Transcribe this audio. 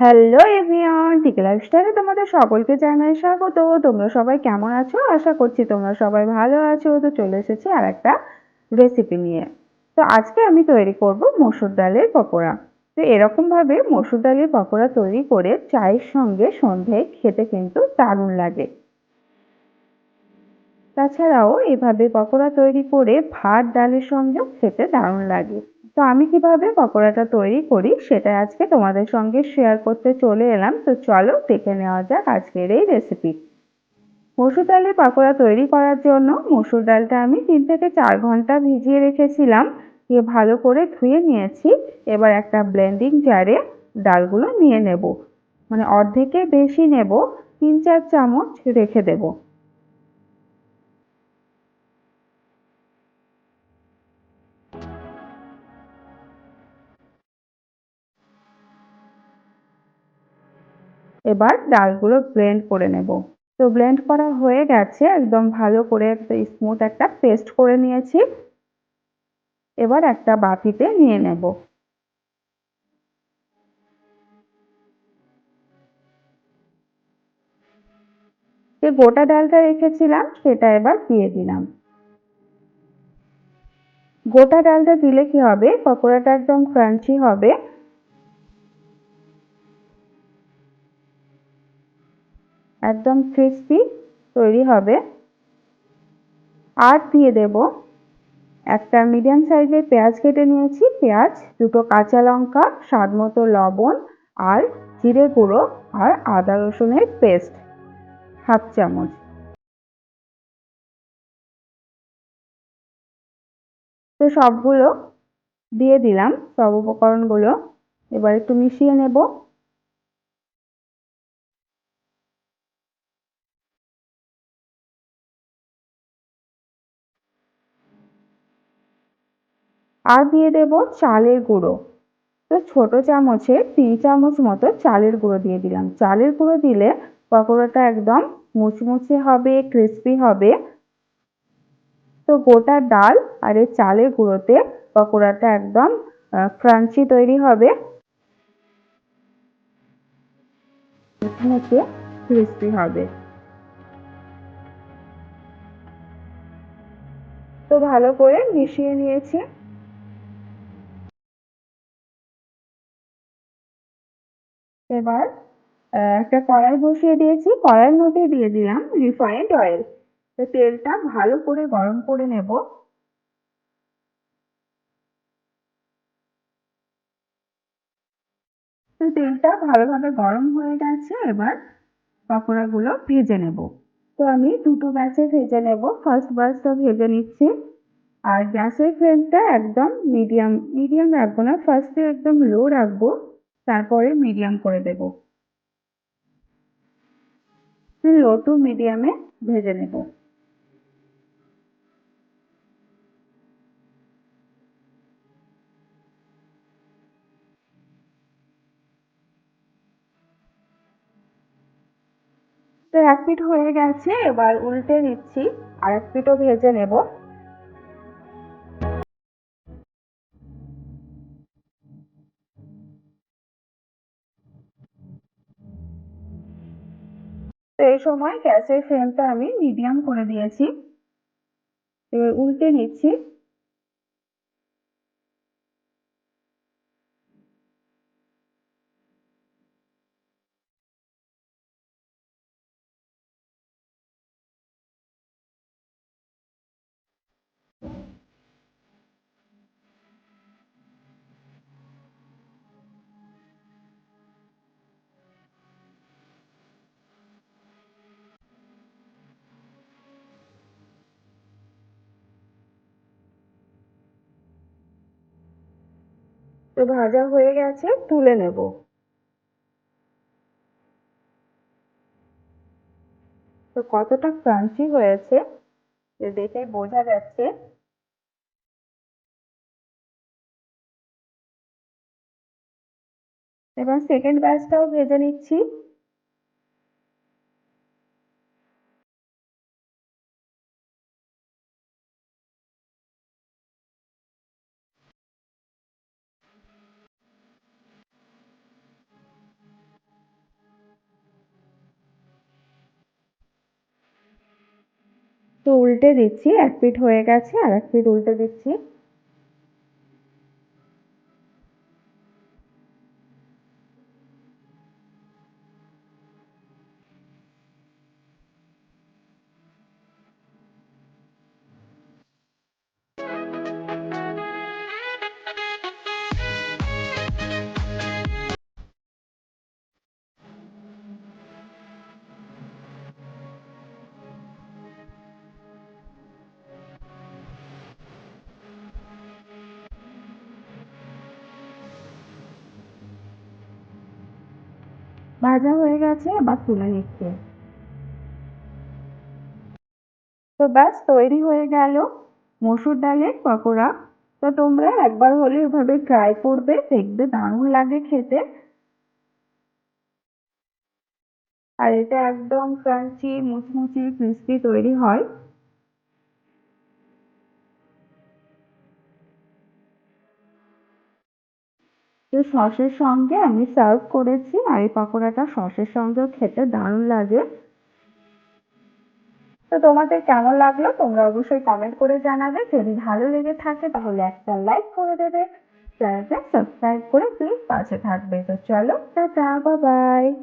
Hello everyone টিকে লাইফস্টাইলে তোমাদের সকলকে জানাই স্বাগত। তোমরা সবাই কেমন আছো? আশা করছি তোমরা সবাই ভালো আছো। তো চলে এসেছি আর একটা রেসিপি নিয়ে। তো আজকে আমি তৈরি করব মসুর ডালের পকোড়া। তো এরকমভাবে মসুর ডালের পকোড়া তৈরি করে চায়ের সঙ্গে সন্ধ্যায় খেতে কিন্তু দারুণ লাগে। তাছাড়াও এভাবে পকোড়া তৈরি করে ভাত, ডালের সঙ্গেও খেতে দারুণ লাগে। তো আমি কীভাবে পকোড়াটা তৈরি করি সেটা আজকে তোমাদের সঙ্গে শেয়ার করতে চলে এলাম। তো চলো দেখে নেওয়া যাক আজকের এই রেসিপি মসুর ডালের পকোড়া তৈরি করার জন্য মসুর ডালটা আমি তিন থেকে চার ঘণ্টা ভিজিয়ে রেখেছিলাম। দিয়ে ভালো করে ধুয়ে নিয়েছি। এবার একটা ব্লেন্ডিং জারে ডালগুলো নিয়ে নেব। মানে অর্ধেকে বেশি নেব, তিন চার চামচ রেখে দেবো। এবার ডালগুলো ব্লেন্ড করে নেব। তো ব্লেন্ড করা হয়ে গেছে, একদম ভালো করে একটা স্মুথ একটা পেস্ট করে নিয়েছি। এবার একটা বাটিতে নিয়ে নেব। যে গোটা ডালটা রেখেছিলাম, সেটা এবার দিয়ে দিলাম। গোটা ডালটা দিলে কি হবে? পকোড়াটা একদম ক্রাঞ্চি হবে। একদম ক্রিস্পি তৈরি হবে। আর দিয়ে দেব একটা মিডিয়াম সাইজের পেঁয়াজ কেটে নিয়েছি। পেঁয়াজ, দুটো কাঁচা লঙ্কা, স্বাদ মতো লবণ আর জিরে গুঁড়ো আর আদা রসুনের পেস্ট হাফ চামচ। তো সবগুলো দিয়ে দিলাম, সব উপকরণগুলো। এবার একটু মিশিয়ে নেব। আর দিয়ে দেব চালের গুঁড়ো। তো ছোট চামচে তিন চামচ মতো চালের গুঁড়ো দিয়ে দিলাম। চালের গুঁড়ো দিলে পকোড়াটা একদম মুচমুচে হবে ক্রিস্পি হবে। তো গোটা ডাল আর এই চালের গুঁড়োতে পকোড়াটা একদম ক্রাঞ্চি তৈরি হবে। মুচমুচে ক্রিস্পি হবে। তো ভালো করে মিশিয়ে নিয়েছি। এবার একটা কড়াই বসিয়ে দিয়েছি। কড়াইয়ের মধ্যে দিয়ে দিলাম রিফাইন্ড অয়েল তো তেলটা ভালো করে গরম করে নেব। তো তেলটা ভালোভাবে গরম হয়ে গেছে। এবার পকোড়াগুলো ভেজে নেব। তো আমি দুটো ব্যাচে ভেজে নেব। ফার্স্ট ব্যাচটা ভেজে নিচ্ছি। আর গ্যাসের ফ্লেমটা একদম মিডিয়াম মিডিয়াম রাখব না। ফার্স্টে একদম লো রাখব। তারপরে মিডিয়াম করে দেব। লো টু মিডিয়ামে ভেজে নেব। তো এক পিঠ হয়ে গেছে, এবার উল্টে দিচ্ছি আর এক পিঠও ভেজে নেব। এই সময় গ্যাসের ফ্লেমটা আমি মিডিয়াম করে দিয়েছি। এবার উল্টে নিচ্ছি। তো ভাজা হয়ে গেছে, তুলে নেব। তো কতটা ক্রাঞ্চি হয়েছে দেখেই বোঝা যাচ্ছে। এবার সেকেন্ড ব্যাচটাও ভেজে নিচ্ছি। তো উল্টে দিচ্ছি এক পিঠ হয়ে গেছে আর এক পিঠ উল্টে দিচ্ছি। ভাজা হয়ে গেছে, এবার তুলে নিচ্ছি। তো ব্যাস, তৈরি হয়ে গেল মসুর ডালের পকোড়া। তো তোমরা একবার হলে এভাবে ট্রাই করবে, দেখবে দারুণ লাগে খেতে। আর এটা একদম ক্রাঞ্চি মুচমুচে ক্রিস্পি তৈরি হয়। তো সসের সঙ্গে আমি সার্ভ করেছি আর এই পকোড়াটা সসের সঙ্গেও খেতে দারুণ লাগে। তো তোমাদের কেমন লাগল? তোমরা অবশ্যই কমেন্ট করে জানাবে। যদি ভালো লেগে থাকে তাহলে একটা লাইক করে দেবে। চ্যানেলটা সাবস্ক্রাইব করে প্লিজ পাশে থাকবে। তো চলো, টাটা বাই